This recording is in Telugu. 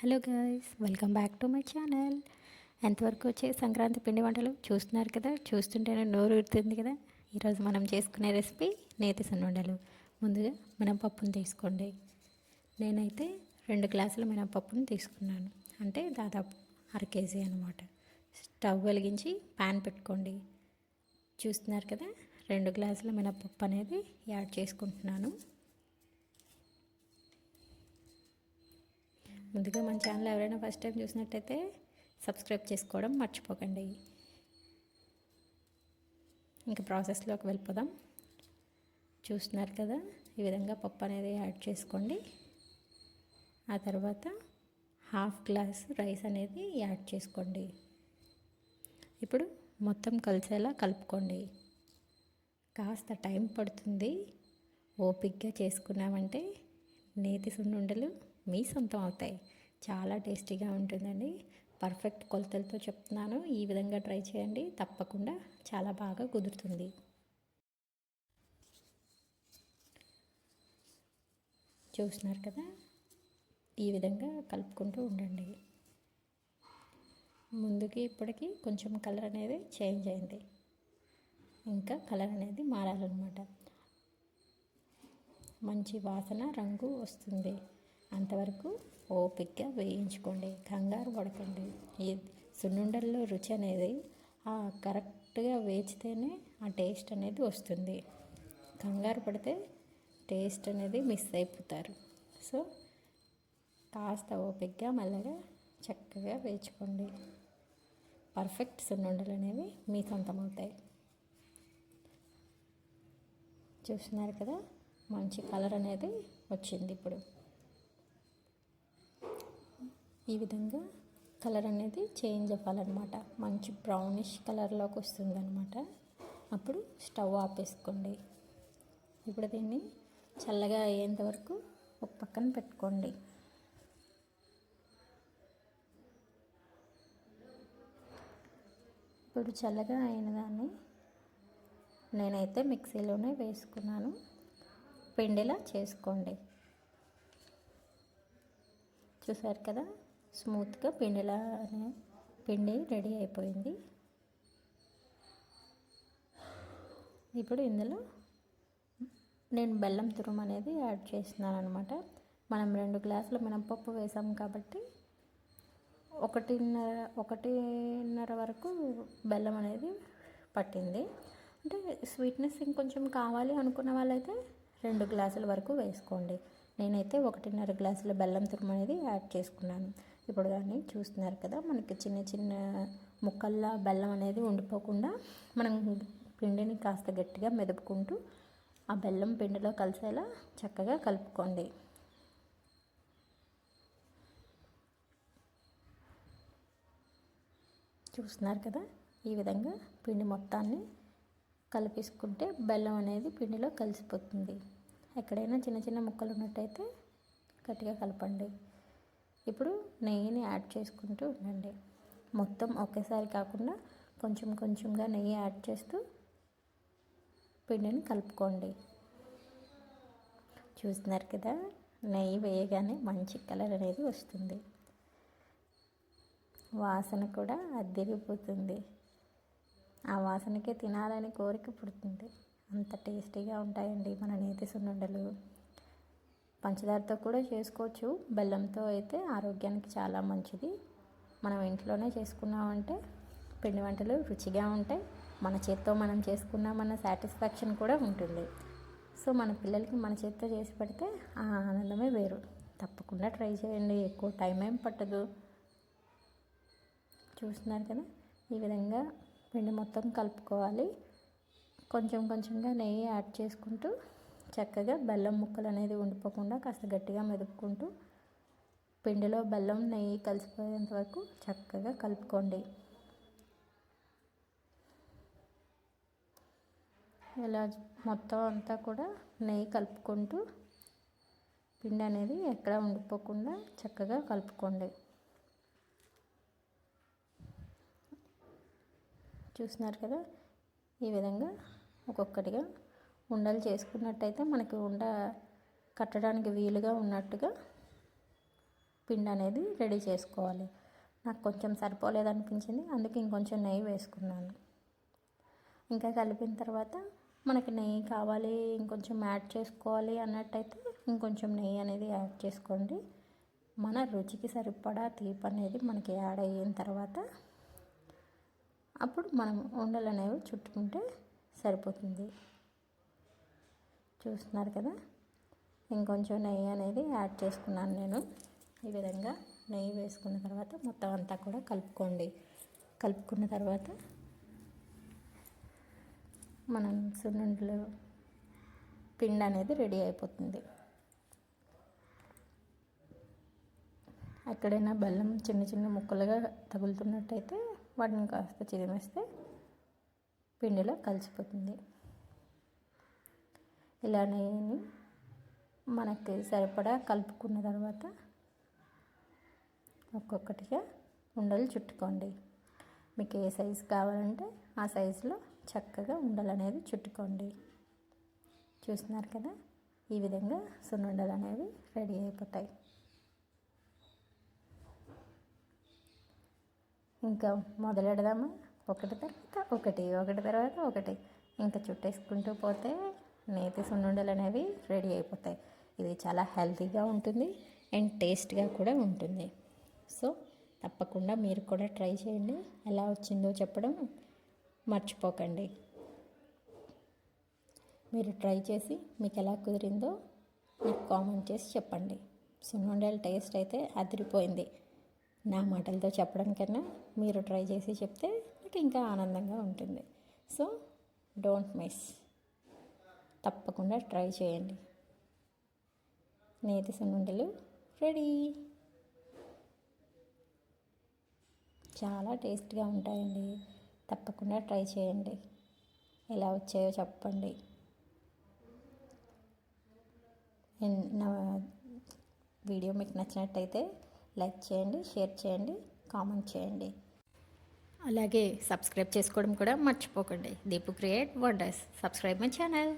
Hello guys welcome back to my channel. ఎంతవరకు వచ్చే సంక్రాంతి పిండి వంటలు చూస్తున్నారు కదా చూస్తుంటేనే నోరు ఊరుతుంది కదా. ఈరోజు మనం చేసుకునే రెసిపీ నేతి సున్నుండలు. ముందుగా మినపప్పును తీసుకోండి. నేనైతే రెండు గ్లాసుల మినపప్పును తీసుకున్నాను. అంటే దాదాపు అర కేజీ అనమాట స్టవ్ వెలిగించి ప్యాన్ పెట్టుకోండి. చూస్తున్నారు కదా రెండు గ్లాసుల మినపప్పు అనేది యాడ్ చేసుకుంటున్నాను. ముందుగా మన ఛానల్ ఎవరైనా ఫస్ట్ టైం చూసినట్టయితే సబ్స్క్రైబ్ చేసుకోవడం మర్చిపోకండి. ఇంకా ప్రాసెస్లోకి వెళ్ళిపోదాం. చూస్తున్నారు కదా ఈ విధంగా పప్పు అనేది యాడ్ చేసుకోండి. ఆ తర్వాత హాఫ్ గ్లాస్ రైస్ అనేది యాడ్ చేసుకోండి. ఇప్పుడు మొత్తం కలిసేలా కలుపుకోండి. కాస్త టైం పడుతుంది. ఓపిక్గా చేసుకున్నామంటే నేతి సున్నుండలు మీ సొంతం అవుతాయి. చాలా టేస్టీగా ఉంటుందండి. పర్ఫెక్ట్ కొలతలతో చెప్తున్నాను. ఈ విధంగా ట్రై చేయండి. తప్పకుండా చాలా బాగా కుదురుతుంది. చూస్తున్నారు కదా? ఈ విధంగా కలుపుకుంటూ ఉండండి. ముందుకి ఇప్పటికి కొంచెం కలర్ అనేది చేంజ్ అయింది. ఇంకా కలర్ అనేది మారాలన్నమాట. మంచి వాసన రంగు వస్తుంది. అంతవరకు ఓపిక్గా వేయించుకోండి కంగారు పడకండి. ఈ సున్నుండల్లో రుచి అనేది కరెక్ట్గా వేచితేనే ఆ టేస్ట్ అనేది వస్తుంది. కంగారు పడితే టేస్ట్ అనేది మిస్ అయిపోతారు. సో కాస్త ఓపిక్గా మెల్లగా చక్కగా వేయించుకోండి. పర్ఫెక్ట్ సున్నుండలు అనేవి మీ సొంతం అవుతాయి చూస్తున్నారు కదా? మంచి కలర్ అనేది వచ్చింది ఇప్పుడు. ఈ విధంగా కలర్ అనేది చేంజ్ అవ్వాలన్నమాట. మంచి బ్రౌనిష్ కలర్లోకి వస్తుంది అనమాట అప్పుడు స్టవ్ ఆపేసుకోండి. ఇప్పుడు దీన్ని చల్లగా అయ్యేంత వరకు ఒక పక్కన పెట్టుకోండి. ఇప్పుడు చల్లగా అయిన దాన్ని నేనైతే మిక్సీలోనే వేసుకున్నాను. పిండిలా చేసుకోండి. చూసారు కదా? స్మూత్గా పిండిలా పిండి రెడీ అయిపోయింది. ఇప్పుడు ఇందులో నేను బెల్లం తురుము అనేది యాడ్ చేస్తున్నాను అనమాట మనం రెండు గ్లాసులు మినపప్పు వేసాం కాబట్టి ఒకటిన్నర ఒకటిన్నర వరకు బెల్లం అనేది పట్టింది. అంటే స్వీట్నెస్ ఇంకొంచెం కావాలి అనుకున్న వాళ్ళైతే రెండు గ్లాసుల వరకు వేసుకోండి. నేనైతే ఒకటిన్నర గ్లాసుల బెల్లం తురుము అనేది యాడ్ చేసుకున్నాను. ఇప్పుడు దాన్ని చూస్తున్నారు కదా మనకి చిన్న చిన్న ముక్కల్లా బెల్లం అనేది ఉండిపోకుండా మనం పిండిని కాస్త గట్టిగా మెదుపుకుంటూ ఆ బెల్లం పిండిలో కలిసేలా చక్కగా కలుపుకోండి. చూస్తున్నారు కదా ఈ విధంగా పిండి మొత్తాన్ని కలిపేసుకుంటే బెల్లం అనేది పిండిలో కలిసిపోతుంది. ఎక్కడైనా చిన్న చిన్న ముక్కలు ఉన్నట్టయితే గట్టిగా కలపండి. ఇప్పుడు నెయ్యిని యాడ్ చేసుకుంటూ ఉండండి. మొత్తం ఒకేసారి కాకుండా కొంచెం కొంచెంగా నెయ్యి యాడ్ చేస్తూ పిండిని కలుపుకోండి. చూస్తున్నారు కదా నెయ్యి వేయగానే మంచి కలర్ అనేది వస్తుంది. వాసన కూడా అద్దెరిగిపోతుంది ఆ వాసనకే తినాలని కోరిక పుడుతుంది. అంత టేస్టీగా ఉంటాయండి మన నేతి సున్నుండలు. పంచదారతో కూడా చేసుకోవచ్చు. బెల్లంతో అయితే ఆరోగ్యానికి చాలా మంచిది. మనం ఇంట్లోనే చేసుకున్నామంటే పిండి వంటలు రుచిగా ఉంటాయి. మన చేత్తో మనం చేసుకున్నామన్న సాటిస్ఫాక్షన్ కూడా ఉంటుంది. సో మన పిల్లలకి మన చేత్తో చేసి పెడితే ఆ ఆనందమే వేరు. తప్పకుండా ట్రై చేయండి. ఎక్కువ టైం ఏం పట్టదు. చూస్తున్నారు కదా? ఈ విధంగా పిండి మొత్తం కలుపుకోవాలి. కొంచెం కొంచెంగా నెయ్యి యాడ్ చేసుకుంటూ చక్కగా బెల్లం ముక్కలు అనేది ఉండిపోకుండా కాస్త గట్టిగా మెదుపుకుంటూ పిండిలో బెల్లం నెయ్యి కలిసిపోయేంత వరకు చక్కగా కలుపుకోండి. ఇలా మొత్తం అంతా కూడా నెయ్యి కలుపుకుంటూ పిండి అనేది ఎక్కడ ఉండిపోకుండా చక్కగా కలుపుకోండి. చూస్తున్నారు కదా? ఈ విధంగా ఒక్కొక్కటిగా ఉండలు చేసుకున్నట్టయితే మనకి ఉండ కట్టడానికి వీలుగా ఉన్నట్టుగా పిండి అనేది రెడీ చేసుకోవాలి. నాకు కొంచెం సరిపోలేదు అనిపించింది అందుకే ఇంకొంచెం నెయ్యి వేసుకున్నాను. ఇంకా కలిపిన తర్వాత మనకి నెయ్యి కావాలి ఇంకొంచెం యాడ్ చేసుకోవాలి అన్నట్టయితే ఇంకొంచెం నెయ్యి అనేది యాడ్ చేసుకోండి. మన రుచికి సరిపడా తీపి అనేది మనకి యాడ్ అయిన తర్వాత అప్పుడు మనం ఉండలు అనేవి చుట్టుకుంటే సరిపోతుంది. చూస్తున్నారు కదా? ఇంకొంచెం నెయ్యి అనేది యాడ్ చేసుకున్నాను నేను. ఈ విధంగా నెయ్యి వేసుకున్న తర్వాత మొత్తం అంతా కూడా కలుపుకోండి. కలుపుకున్న తర్వాత మనం సున్నుండలు పిండి అనేది రెడీ అయిపోతుంది. ఎక్కడైనా బెల్లం చిన్న చిన్న ముక్కలుగా తగులుతున్నట్టయితే వాటిని కాస్త చిరిమేస్తే పిండిలో కలిసిపోతుంది. ఇలా నెయ్యిని మనకి సరిపడా కలుపుకున్న తర్వాత ఒక్కొక్కటిగా ఉండలు చుట్టుకోండి. మీకు ఏ సైజు కావాలంటే ఆ సైజులో చక్కగా ఉండలు అనేది చుట్టుకోండి. చూస్తున్నారు కదా? ఈ విధంగా సున్నుండలు అనేవి రెడీ అయిపోతాయి. ఇంకా మొదలెడదామా? ఒకటి తర్వాత ఒకటి ఒకటి తర్వాత ఒకటి. ఇంకా చుట్టేసుకుంటూ పోతే నేతి సున్నుండలు అనేవి రెడీ అయిపోతాయి. ఇది చాలా హెల్తీగా ఉంటుంది అండ్ టేస్ట్గా కూడా ఉంటుంది. సో తప్పకుండా మీరు కూడా ట్రై చేయండి. ఎలా వచ్చిందో చెప్పడం మర్చిపోకండి. మీరు ట్రై చేసి మీకు ఎలా కుదిరిందో నాకు కామెంట్ చేసి చెప్పండి. సున్నుండల టేస్ట్ అయితే అదిరిపోయింది. నా మాటలతో చెప్పడం కన్నా మీరు ట్రై చేసి చెప్తే నాకు ఇంకా ఆనందంగా ఉంటుంది. So don't miss. తప్పకుండా ట్రై చేయండి. నేతి సున్నుండలు రెడీ. చాలా టేస్ట్గా ఉంటాయండి. తప్పకుండా ట్రై చేయండి. ఎలా వచ్చాయో చెప్పండి. నా వీడియో మీకు నచ్చినట్టయితే లైక్ చేయండి షేర్ చేయండి కామెంట్ చేయండి. అలాగే సబ్స్క్రైబ్ చేసుకోవడం కూడా మర్చిపోకండి. Deepu create wonders. Subscribe my channel.